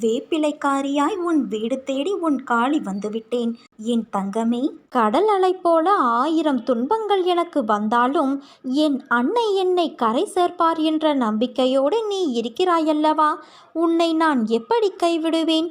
வேப்பிலைக்காரியாய் உன் வீடு தேடி உன் காளி வந்துவிட்டேன். என் தங்கமே கடல் அலை போல ஆயிரம் துன்பங்கள் எனக்கு வந்தாலும் என் அன்னை என்னை கரை சேர்ப்பார் என்ற நம்பிக்கையோடு நீ இருக்கிறாயல்லவா? உன்னை நான் எப்படி கைவிடுவேன்?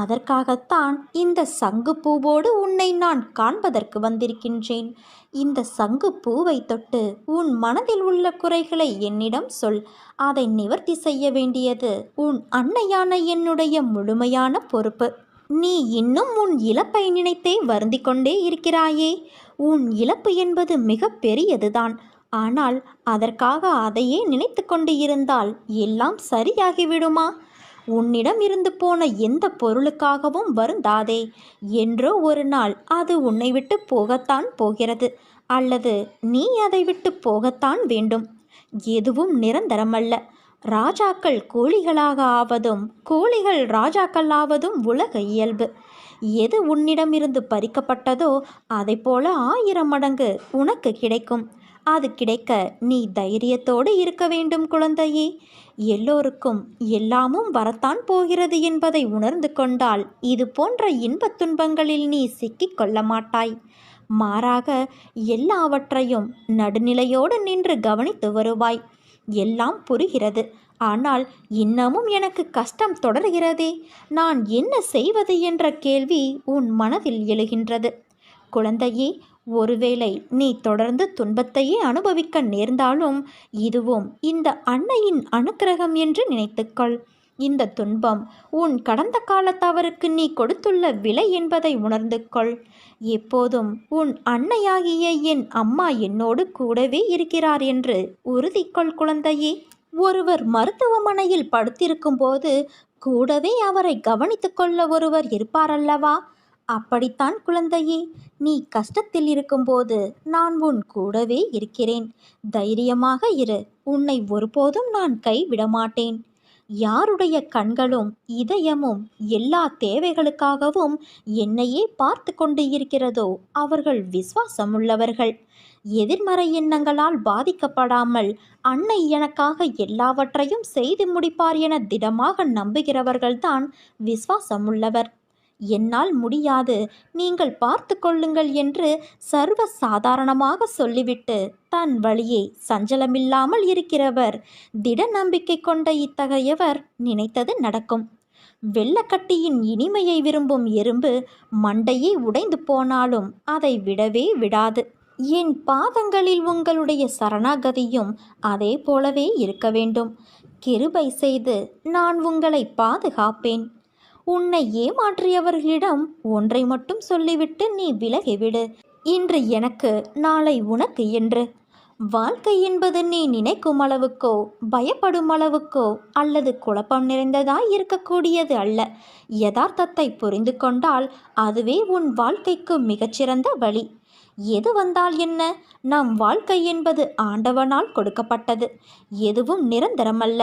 அதற்காகத்தான் இந்த சங்கு பூவோடு உன்னை நான் காண்பதற்கு வந்திருக்கின்றேன். இந்த சங்கு பூவை தொட்டு உன் மனதில் உள்ள குறைகளை என்னிடம் சொல். அதை நிவர்த்தி செய்ய வேண்டியது உன் அன்னையான என்னுடைய முழுமையான பொறுப்பு. நீ இன்னும் உன் இழப்பை நினைத்தே வருந்திக் கொண்டே இருக்கிறாயே. உன் இழப்பு என்பது மிக பெரியதுதான். ஆனால் அதற்காக அதையே நினைத்து கொண்டு இருந்தால் எல்லாம் சரியாகிவிடுமா? உன்னிடம் இருந்து போன எந்த பொருளுக்காகவும் வருந்தாதே. என்றோ ஒரு நாள் அது உன்னை விட்டு போகத்தான் போகிறது அல்லது நீ அதை விட்டு போகத்தான் வேண்டும். எதுவும் நிரந்தரமல்ல. ராஜாக்கள் கோழிகளாக ஆவதும் கோழிகள் ராஜாக்கள் ஆவதும் உலக இயல்பு. எது உன்னிடமிருந்து பறிக்கப்பட்டதோ அதை போல ஆயிரம் மடங்கு உனக்கு கிடைக்கும். அது கிடைக்க நீ தைரியத்தோடு இருக்க வேண்டும் குழந்தையே. எல்லோருக்கும் எல்லாமும் வரத்தான் போகிறது என்பதை உணர்ந்து கொண்டால் இது போன்ற இன்பத் துன்பங்களில் நீ சிக்கிக் கொள்ள மாட்டாய். மாறாக எல்லாவற்றையும் நடுநிலையோடு நின்று கவனித்து வருவாய். எல்லாம் புரிகிறது. ஆனால் இன்னமும் எனக்கு கஷ்டம் தொடர்கிறதே. நான் என்ன செய்வது என்ற கேள்வி உன் மனதில் எழுகின்றது. குழந்தையே ஒருவேளை நீ தொடர்ந்து துன்பத்தையே அனுபவிக்க நேர்ந்தாலும் இதுவும் இந்த அன்னையின் அனுக்கிரகம் என்று நினைத்துக்கொள். இந்த துன்பம் உன் கடந்த கால தவறுக்கு நீ கொடுத்துள்ள விலை என்பதை உணர்ந்து கொள் எப்போதும் உன் அன்னையாகிய என் அம்மா என்னோடு கூடவே இருக்கிறார் என்று உறுதி கொள் குழந்தையே. ஒருவர் மருத்துவமனையில் படுத்திருக்கும் போது கூடவே அவரை கவனித்துக்கொள்ள ஒருவர் இருப்பாரல்லவா? அப்படித்தான் குழந்தையே நீ கஷ்டத்தில் இருக்கும்போது நான் உன் கூடவே இருக்கிறேன். தைரியமாக இரு உன்னை ஒருபோதும் நான் கைவிட மாட்டேன் யாருடைய கண்களும் இதயமும் எல்லா தேவைகளுக்காகவும் என்னையே பார்த்து கொண்டு இருக்கிறதோ அவர்கள் விசுவாசமுள்ளவர்கள். எதிர்மறை எண்ணங்களால் பாதிக்கப்படாமல் அன்னை எனக்காக எல்லாவற்றையும் செய்து முடிப்பார் என திடமாக நம்புகிறவர்கள்தான் விசுவாசமுள்ளவர். என்னால் முடியாது. நீங்கள் பார்த்து கொள்ளுங்கள் என்று சர்வ சாதாரணமாக சொல்லிவிட்டு தன் வழியை சஞ்சலமில்லாமல் இருக்கிறவர். திட நம்பிக்கை கொண்ட இத்தகையவர் நினைத்தது நடக்கும். வெள்ளக்கட்டியின் இனிமையை விரும்பும் எறும்பு மண்டையை உடைந்து போனாலும் அதை விடவே விடாது. என் பாதங்களில் உங்களுடைய சரணாகதியும் அதே போலவே இருக்க வேண்டும். கிருபை செய்து நான் உங்களை பாதுகாப்பேன். உன்னை ஏமாற்றியவர்களிடம் ஒன்றை மட்டும் சொல்லிவிட்டு நீ விலகிவிடு இன்று எனக்கு நாளை உனக்கு என்று. வாழ்க்கை என்பது நீ நினைக்கும் அளவுக்கோ பயப்படும் அளவுக்கோ அல்லது குழப்பம் நிறைந்ததாய் இருக்கக்கூடியது அல்ல. யதார்த்தத்தை புரிந்து கொண்டால் அதுவே உன் வாழ்க்கைக்கு மிகச்சிறந்த வழி. எது வந்தால் என்ன? நம் வாழ்க்கை என்பது ஆண்டவனால் கொடுக்கப்பட்டது. எதுவும் நிரந்தரமல்ல.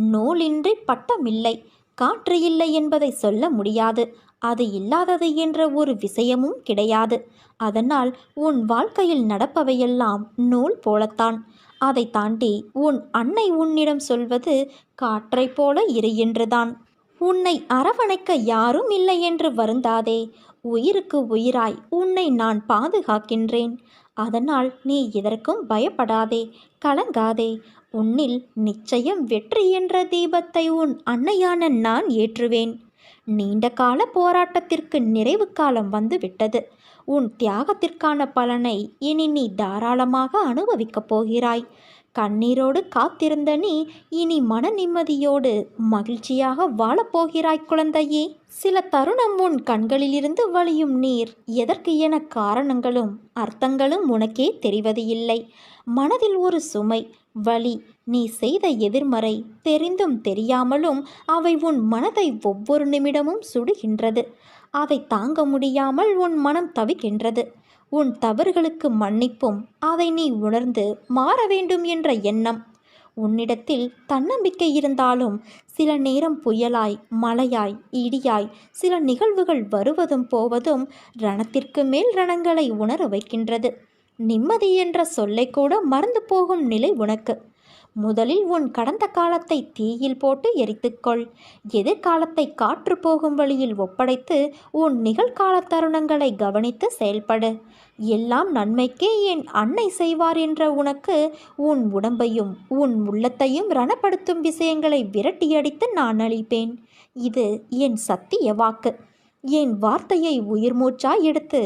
நூலின்றி பட்டம் இல்லை காற்று இல்லை என்பதை சொல்ல முடியாது. அது இல்லாதது என்ற ஒரு விஷயமும் கிடையாது. அதனால் உன் வாழ்க்கையில் நடப்பவையெல்லாம் நூல் போலத்தான். அதை தாண்டி உன் அன்னை உன்னிடம் சொல்வது காற்றைப் போல இரு என்றுதான். உன்னை அரவணைக்க யாரும் இல்லை என்று வருந்தாதே. உயிருக்கு உயிராய் உன்னை நான் பாதுகாக்கின்றேன். அதனால் நீ எதற்கும் பயப்படாதே. கலங்காதே. உன்னில் நிச்சயம் வெற்றி என்ற தீபத்தை உன் அன்னையான நான் ஏற்றுவேன். நீண்ட கால போராட்டத்திற்கு நிறைவு காலம் வந்து விட்டது உன் தியாகத்திற்கான பலனை இனி நீ தாராளமாக அனுபவிக்கப் போகிறாய். கண்ணீரோடு காத்திருந்த நீ இனி மன நிம்மதியோடு மகிழ்ச்சியாக வாழப்போகிறாய் குழந்தையே. சில தருணம் உன் கண்களிலிருந்து வழியும் நீர். எதற்கு என காரணங்களும் அர்த்தங்களும் உனக்கே தெரிவது இல்லை. மனதில் ஒரு சுமை வலி நீ செய்த எதிர்மறை தெரிந்தும் தெரியாமலும் அவை உன் மனதை ஒவ்வொரு நிமிடமும் சுடுகின்றது. அதை தாங்க முடியாமல் உன் மனம் தவிக்கின்றது. உன் தவறுகளுக்கு மன்னிப்பும் அதை நீ உணர்ந்து மாற வேண்டும் என்ற எண்ணம். உன்னிடத்தில் தன்னம்பிக்கை இருந்தாலும் சில நேரம் புயலாய் மழையாய் இடியாய் சில நிகழ்வுகள் வருவதும் போவதும் ரணத்திற்கு மேல் ரணங்களை உணர வைக்கின்றது. நிம்மதி என்ற சொல்லை கூட மறந்து போகும் நிலை உனக்கு. முதலில் உன் கடந்த காலத்தை தீயில் போட்டு எரித்துக்கொள். எதிர்காலத்தை காற்று போகும் வழியில் ஒப்படைத்து உன் நிகழ்கால தருணங்களை கவனித்து செயல்படு. எல்லாம் நன்மைக்கே என் அன்னை செய்வார் என்ற உனக்கு உன் உடம்பையும் உன் உள்ளத்தையும் ரணப்படுத்தும் விஷயங்களை விரட்டியடித்து நான் அளிப்பேன் இது என் சத்திய வாக்கு. என் வார்த்தையை உயிர் மூச்சாய் எடுத்து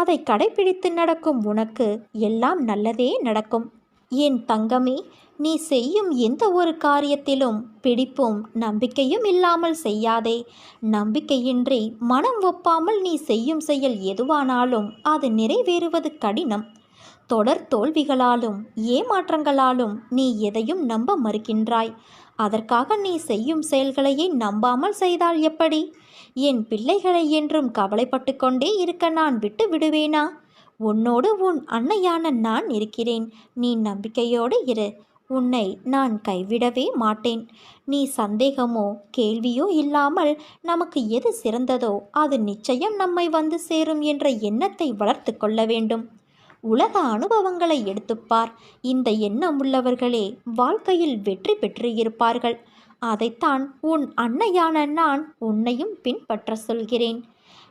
அதை கடைபிடித்து நடக்கும் உனக்கு எல்லாம் நல்லதே நடக்கும். என் தங்கமே நீ செய்யும் எந்த ஒரு காரியத்திலும் பிடிப்பும் நம்பிக்கையும் இல்லாமல் செய்யாதே. நம்பிக்கையின்றி மனம் ஒப்பாமல் நீ செய்யும் செயல் எதுவானாலும் அது நிறைவேறுவது கடினம். தொடர் தோல்விகளாலும் ஏமாற்றங்களாலும் நீ எதையும் நம்ப மறுக்கின்றாய். அதற்காக நீ செய்யும் செயல்களையே நம்பாமல் செய்தால் எப்படி? என் பிள்ளைகளை என்றும் கவலைப்பட்டு கொண்டே இருக்க நான் விட்டு விடுவேனா? உன்னோடு உன் அன்னையான நான் இருக்கிறேன். நீ நம்பிக்கையோடு இரு. உன்னை நான் கைவிடவே மாட்டேன். நீ சந்தேகமோ கேள்வியோ இல்லாமல் நமக்கு எது சிறந்ததோ அது நிச்சயம் நம்மை வந்து சேரும் என்ற எண்ணத்தை வளர்த்து கொள்ள வேண்டும். உலக அனுபவங்களை எடுத்துப்பார் இந்த எண்ணம் உள்ளவர்களே வாழ்க்கையில் வெற்றி பெற்று இருப்பார்கள். அதைத்தான் உன் அன்னையான நான் உன்னையும் பின்பற்ற சொல்கிறேன்.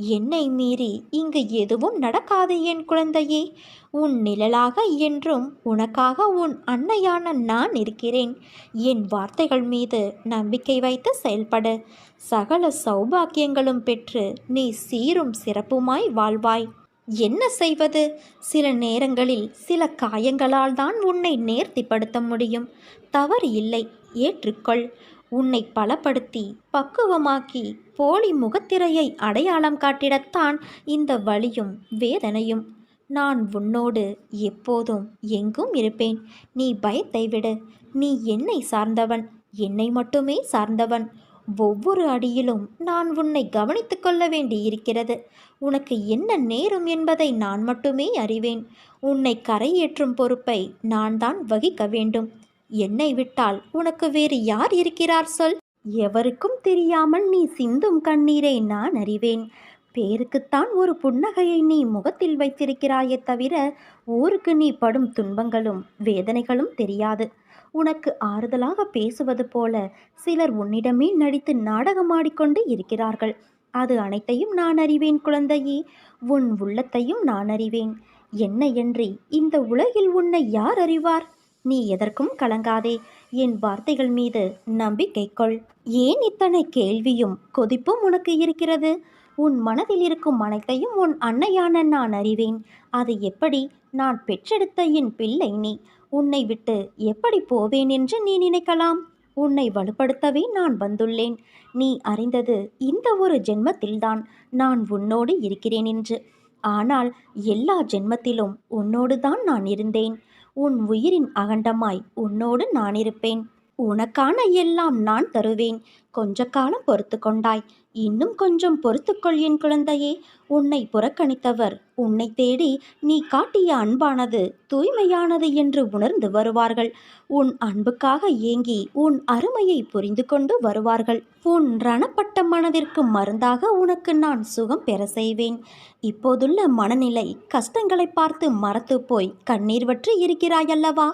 என்னை மீறி இங்கு எதுவும் நடக்காது என் குழந்தையே. உன் நிழலாக என்றும் உனக்காக உன் அன்னையான நான் இருக்கிறேன். என் வார்த்தைகள் மீது நம்பிக்கை வைத்து செயல்பட. சகல சௌபாக்கியங்களும் பெற்று நீ சீரும் சிறப்புமாய் வாழ்வாய். என்ன செய்வது? சில நேரங்களில் சில காயங்களால் தான் உன்னை நேர்த்திப்படுத்த முடியும். தவறு இல்லை. ஏற்றுக்கொள். உன்னை பலப்படுத்தி பக்குவமாக்கி போலி முகத்திரையை அடையாளம் காட்டிடத்தான் இந்த வழியும் வேதனையும். நான் உன்னோடு எப்போதும் எங்கும் இருப்பேன். நீ பயத்தை விடு. நீ என்னை சார்ந்தவன். என்னை மட்டுமே சார்ந்தவன். ஒவ்வொரு அடியிலும் நான் உன்னை கவனித்து கொள்ள வேண்டியிருக்கிறது. உனக்கு என்ன நேரும் என்பதை நான் மட்டுமே அறிவேன். உன்னை கரையேற்றும் பொறுப்பை நான் தான் வகிக்க வேண்டும். என்னை விட்டால் உனக்கு வேறு யார் இருக்கிறார் சொல்? எவருக்கும் தெரியாமல் நீ சிந்தும் கண்ணீரை நான் அறிவேன். பேருக்குத்தான் ஒரு புன்னகையை நீ முகத்தில் வைத்திருக்கிறாயே தவிர ஊருக்கு நீ படும் துன்பங்களும் வேதனைகளும் தெரியாது. உனக்கு ஆறுதலாக பேசுவது போல சிலர் உன்னிடமே நடித்து நாடகமாடிக்கொண்டு இருக்கிறார்கள். அது அனைத்தையும் நான் அறிவேன் குழந்தையே. உன் உள்ளத்தையும் நான் அறிவேன். என்ன என்று இந்த உலகில் உன்னை யார் அறிவார்? நீ எதற்கும் கலங்காதே. என் வார்த்தைகள் மீது நம்பிக்கை கொள். ஏன் இத்தனை கேள்வியும் கொதிப்பும் உனக்கு இருக்கிறது? உன் மனதில் இருக்கும் அனைத்தையும் உன் அன்னையான நான் அறிவேன். அது எப்படி நான் பெற்றெடுத்த என் பிள்ளை நீ? உன்னை விட்டு எப்படி போவேன் என்று நீ நினைக்கலாம்? உன்னை வலுப்படுத்தவே நான் வந்துள்ளேன். நீ அறிந்தது இந்த ஒரு ஜென்மத்தில்தான் நான் உன்னோடு இருக்கிறேன் என்று. ஆனால் எல்லா ஜென்மத்திலும் உன்னோடு தான் நான் இருந்தேன். உன் உயிரின் அகண்டமாய் உன்னோடு நான் இருப்பேன் உனக்கான எல்லாம் நான் தருவேன். கொஞ்ச காலம் பொறுத்து கொண்டாய். இன்னும் கொஞ்சம் பொறுத்துக்கொள் என் குழந்தையே. உன்னை புறக்கணித்தவர் உன்னை தேடி நீ காட்டிய அன்பானது தூய்மையானது என்று உணர்ந்து வருவார்கள். உன் அன்புக்காக ஏங்கி உன் அருமையை புரிந்து கொண்டு வருவார்கள். உன் ரணப்பட்ட மனதிற்கு மருந்தாக உனக்கு நான் சுகம் பெற செய்வேன். இப்போதுள்ள மனநிலை கஷ்டங்களை பார்த்து மறத்து போய் கண்ணீர் வற்றி இருக்கிறாயல்லவா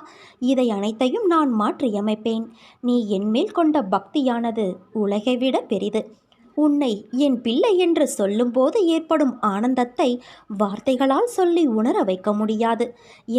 இதை அனைத்தையும் நான் மாற்றியமைப்பேன். நீ என்மேல் கொண்ட பக்தியானது உலகை விட பெரிது. உன்னை என் பிள்ளை என்று சொல்லும்போது ஏற்படும் ஆனந்தத்தை வார்த்தைகளால் சொல்லி உணர வைக்க முடியாது.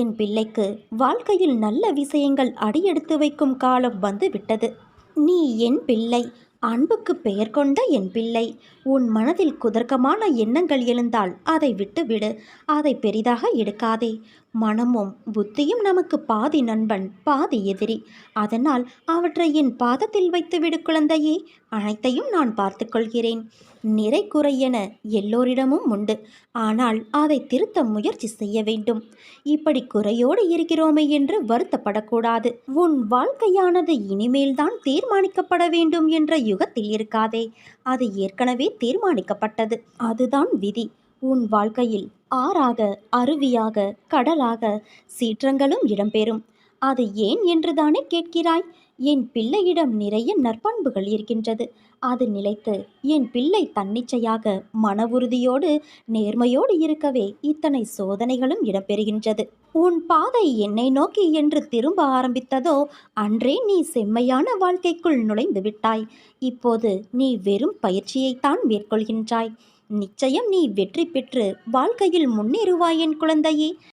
என் பிள்ளைக்கு வாழ்க்கையில் நல்ல விஷயங்கள் அடியெடுத்து வைக்கும் காலம் வந்து விட்டது நீ என் பிள்ளை. அன்புக்கு பெயர் கொண்ட என் பிள்ளை. உன் மனதில் குதர்க்கமான எண்ணங்கள் எழுந்தால் அதை விட்டுவிடு. அதை பெரிதாக எடுக்காதே. மனமும் புத்தியும் நமக்கு பாதி நண்பன் பாதி எதிரி. அதனால் அவற்றை என் பாதத்தில் வைத்துவிடு குழந்தையே. அனைத்தையும் நான் பார்த்துக்கொள்கிறேன். நிறை குறை என எல்லோரிடமும் உண்டு. ஆனால் அதை திருத்த முயற்சி செய்ய வேண்டும். இப்படி குறையோடு இருக்கிறோமே என்று வருத்தப்படக்கூடாது. உன் வாழ்க்கையானது இனிமேல்தான் தீர்மானிக்கப்பட வேண்டும் என்ற யுகத்தில் இருக்காதே. அது ஏற்கனவே தீர்மானிக்கப்பட்டது. அதுதான் விதி. உன் வாழ்க்கையில் ஆறாக அருவியாக கடலாக சீற்றங்களும் இடம்பெறும். அது ஏன் என்றுதானே கேட்கிறாய்? என் பிள்ளையிடம் நிறைய நற்பண்புகள் இருக்கின்றது. அது நிலைத்து என் பிள்ளை தன்னிச்சையாக மன உறுதியோடு நேர்மையோடு இருக்கவே இத்தனை சோதனைகளும் இடம்பெறுகின்றது. உன் பாதை என்னை நோக்கி என்று திரும்ப ஆரம்பித்ததோ அன்றே நீ செம்மையான வாழ்க்கைக்குள் நுழைந்து விட்டாய். இப்போது நீ வெறும் பயிற்சியைத்தான் மேற்கொள்கின்றாய். நிச்சயம் நீ வெற்றி பெற்று வாழ்க்கையில் முன்னேறுவாய் என் குழந்தையே.